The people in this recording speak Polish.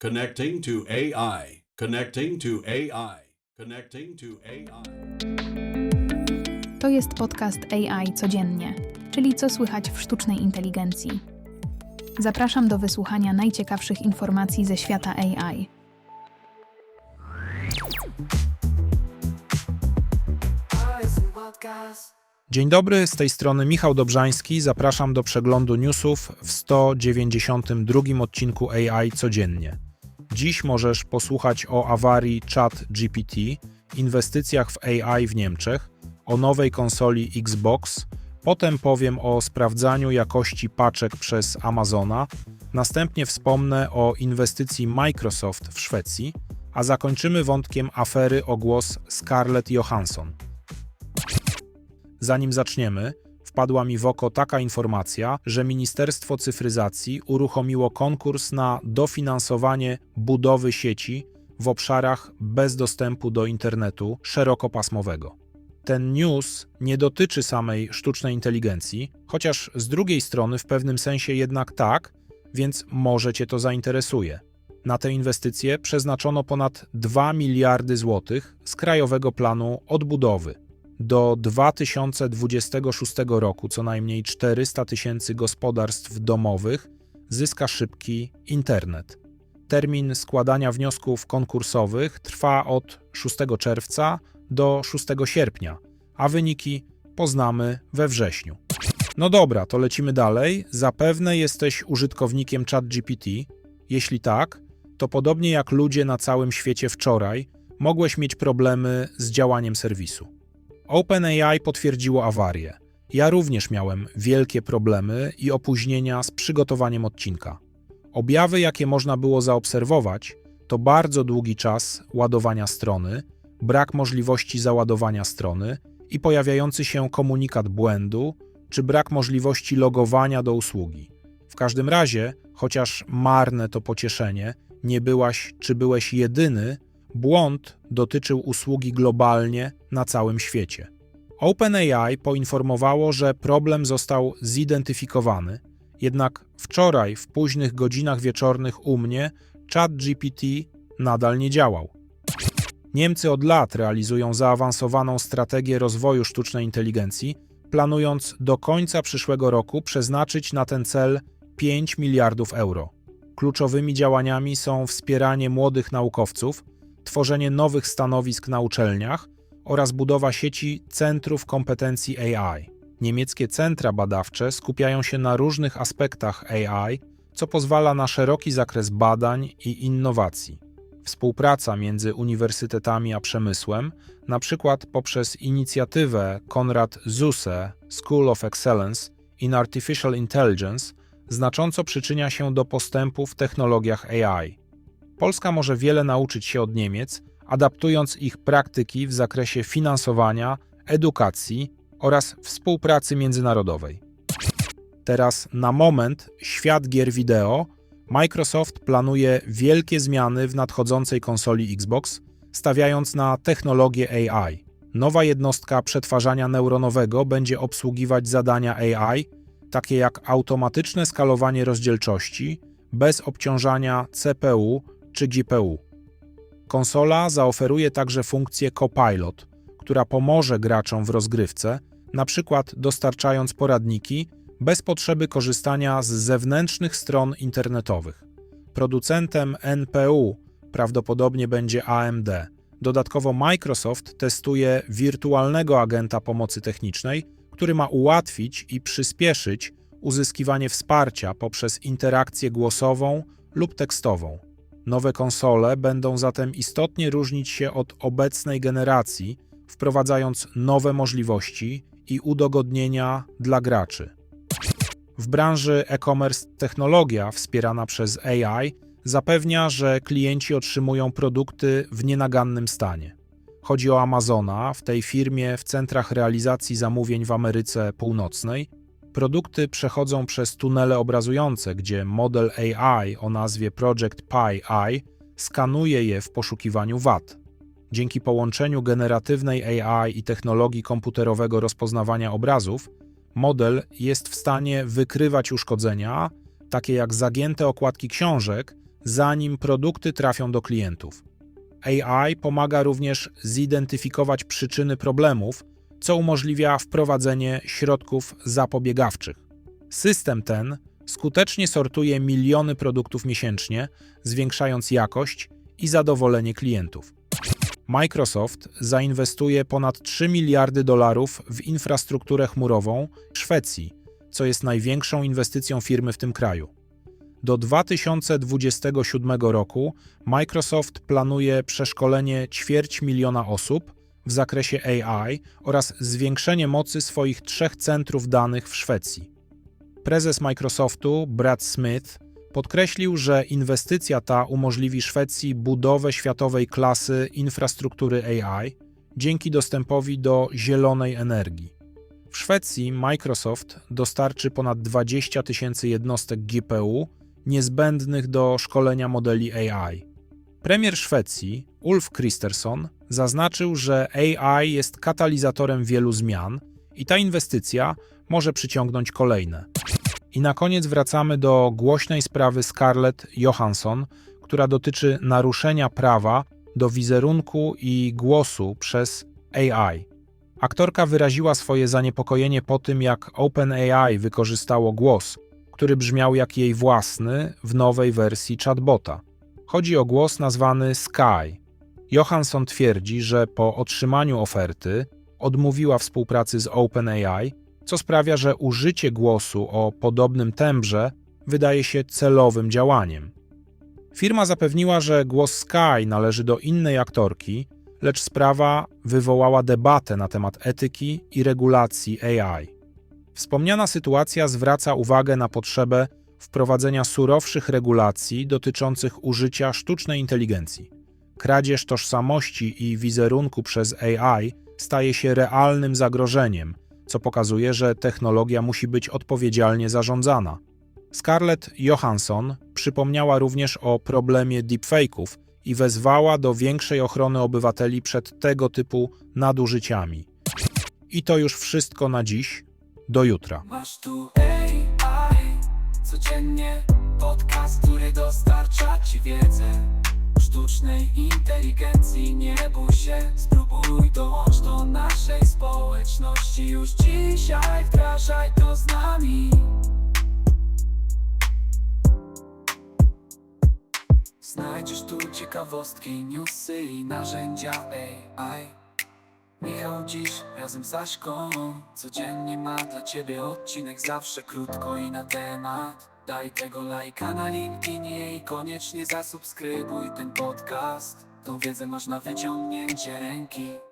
Connecting to AI. Connecting to AI. Connecting to AI. To jest podcast AI codziennie, czyli co słychać w sztucznej inteligencji. Zapraszam do wysłuchania najciekawszych informacji ze świata AI. Dzień dobry, z tej strony Michał Dobrzański. Zapraszam do przeglądu newsów w 192 odcinku AI codziennie. Dziś możesz posłuchać o awarii ChatGPT, inwestycjach w AI w Niemczech, o nowej konsoli Xbox, potem powiem o sprawdzaniu jakości paczek przez Amazona, następnie wspomnę o inwestycji Microsoft w Szwecji, a zakończymy wątkiem afery o głos Scarlett Johansson. Zanim zaczniemy, wpadła mi w oko taka informacja, że Ministerstwo Cyfryzacji uruchomiło konkurs na dofinansowanie budowy sieci w obszarach bez dostępu do internetu szerokopasmowego. Ten news nie dotyczy samej sztucznej inteligencji, chociaż z drugiej strony w pewnym sensie jednak tak, więc może Cię to zainteresuje. Na te inwestycje przeznaczono ponad 2 miliardy złotych z Krajowego Planu Odbudowy. Do 2026 roku co najmniej 400 tysięcy gospodarstw domowych zyska szybki internet. Termin składania wniosków konkursowych trwa od 6 czerwca do 6 sierpnia, a wyniki poznamy we wrześniu. No dobra, to lecimy dalej. Zapewne jesteś użytkownikiem ChatGPT. Jeśli tak, to podobnie jak ludzie na całym świecie wczoraj, mogłeś mieć problemy z działaniem serwisu. OpenAI potwierdziło awarię. Ja również miałem wielkie problemy i opóźnienia z przygotowaniem odcinka. Objawy, jakie można było zaobserwować, to bardzo długi czas ładowania strony, brak możliwości załadowania strony i pojawiający się komunikat błędu, czy brak możliwości logowania do usługi. W każdym razie, chociaż marne to pocieszenie, nie byłaś czy byłeś jedyny, błąd dotyczył usługi globalnie na całym świecie. OpenAI poinformowało, że problem został zidentyfikowany, jednak wczoraj w późnych godzinach wieczornych u mnie ChatGPT nadal nie działał. Niemcy od lat realizują zaawansowaną strategię rozwoju sztucznej inteligencji, planując do końca przyszłego roku przeznaczyć na ten cel 5 miliardów euro. Kluczowymi działaniami są wspieranie młodych naukowców, tworzenie nowych stanowisk na uczelniach oraz budowa sieci centrów kompetencji AI. Niemieckie centra badawcze skupiają się na różnych aspektach AI, co pozwala na szeroki zakres badań i innowacji. Współpraca między uniwersytetami a przemysłem, na przykład poprzez inicjatywę Konrad Zuse School of Excellence in Artificial Intelligence, znacząco przyczynia się do postępu w technologiach AI. Polska może wiele nauczyć się od Niemiec, adaptując ich praktyki w zakresie finansowania, edukacji oraz współpracy międzynarodowej. Teraz na moment świat gier wideo Microsoft planuje wielkie zmiany w nadchodzącej konsoli Xbox, stawiając na technologię AI. Nowa jednostka przetwarzania neuronowego będzie obsługiwać zadania AI, takie jak automatyczne skalowanie rozdzielczości, bez obciążania CPU czy GPU. Konsola zaoferuje także funkcję Copilot, która pomoże graczom w rozgrywce, na przykład dostarczając poradniki bez potrzeby korzystania z zewnętrznych stron internetowych. Producentem NPU prawdopodobnie będzie AMD. Dodatkowo Microsoft testuje wirtualnego agenta pomocy technicznej, który ma ułatwić i przyspieszyć uzyskiwanie wsparcia poprzez interakcję głosową lub tekstową. Nowe konsole będą zatem istotnie różnić się od obecnej generacji, wprowadzając nowe możliwości i udogodnienia dla graczy. W branży e-commerce technologia wspierana przez AI zapewnia, że klienci otrzymują produkty w nienagannym stanie. Chodzi o Amazona, w tej firmie w centrach realizacji zamówień w Ameryce Północnej. Produkty przechodzą przez tunele obrazujące, gdzie model AI o nazwie Project Pi skanuje je w poszukiwaniu wad. Dzięki połączeniu generatywnej AI i technologii komputerowego rozpoznawania obrazów, model jest w stanie wykrywać uszkodzenia, takie jak zagięte okładki książek, zanim produkty trafią do klientów. AI pomaga również zidentyfikować przyczyny problemów, co umożliwia wprowadzenie środków zapobiegawczych. System ten skutecznie sortuje miliony produktów miesięcznie, zwiększając jakość i zadowolenie klientów. Microsoft zainwestuje ponad 3 miliardy dolarów w infrastrukturę chmurową w Szwecji, co jest największą inwestycją firmy w tym kraju. Do 2027 roku Microsoft planuje przeszkolenie ćwierć miliona osób w zakresie AI oraz zwiększenie mocy swoich trzech centrów danych w Szwecji. Prezes Microsoftu Brad Smith podkreślił, że inwestycja ta umożliwi Szwecji budowę światowej klasy infrastruktury AI dzięki dostępowi do zielonej energii. W Szwecji Microsoft dostarczy ponad 20 tysięcy jednostek GPU niezbędnych do szkolenia modeli AI. Premier Szwecji Ulf Kristersson zaznaczył, że AI jest katalizatorem wielu zmian i ta inwestycja może przyciągnąć kolejne. I na koniec wracamy do głośnej sprawy Scarlett Johansson, która dotyczy naruszenia prawa do wizerunku i głosu przez AI. Aktorka wyraziła swoje zaniepokojenie po tym, jak OpenAI wykorzystało głos, który brzmiał jak jej własny w nowej wersji chatbota. Chodzi o głos nazwany Sky. Johansson twierdzi, że po otrzymaniu oferty odmówiła współpracy z OpenAI, co sprawia, że użycie głosu o podobnym tembrze wydaje się celowym działaniem. Firma zapewniła, że głos Sky należy do innej aktorki, lecz sprawa wywołała debatę na temat etyki i regulacji AI. Wspomniana sytuacja zwraca uwagę na potrzebę wprowadzenia surowszych regulacji dotyczących użycia sztucznej inteligencji. Kradzież tożsamości i wizerunku przez AI staje się realnym zagrożeniem, co pokazuje, że technologia musi być odpowiedzialnie zarządzana. Scarlett Johansson przypomniała również o problemie deepfake'ów i wezwała do większej ochrony obywateli przed tego typu nadużyciami. I to już wszystko na dziś. Do jutra. Masz tu AI Codziennie podcast, który dostarcza ci wiedzę sztucznej inteligencji. Nie bój się, spróbuj dołącz do naszej społeczności. Już dzisiaj wdrażaj to z nami. Znajdziesz tu ciekawostki, newsy i narzędzia AI razem z Aśką Codziennie ma dla ciebie odcinek Zawsze krótko i na temat. Daj tego lajka na LinkedInie I koniecznie zasubskrybuj ten podcast. Tą wiedzę masz na wyciągnięcie ręki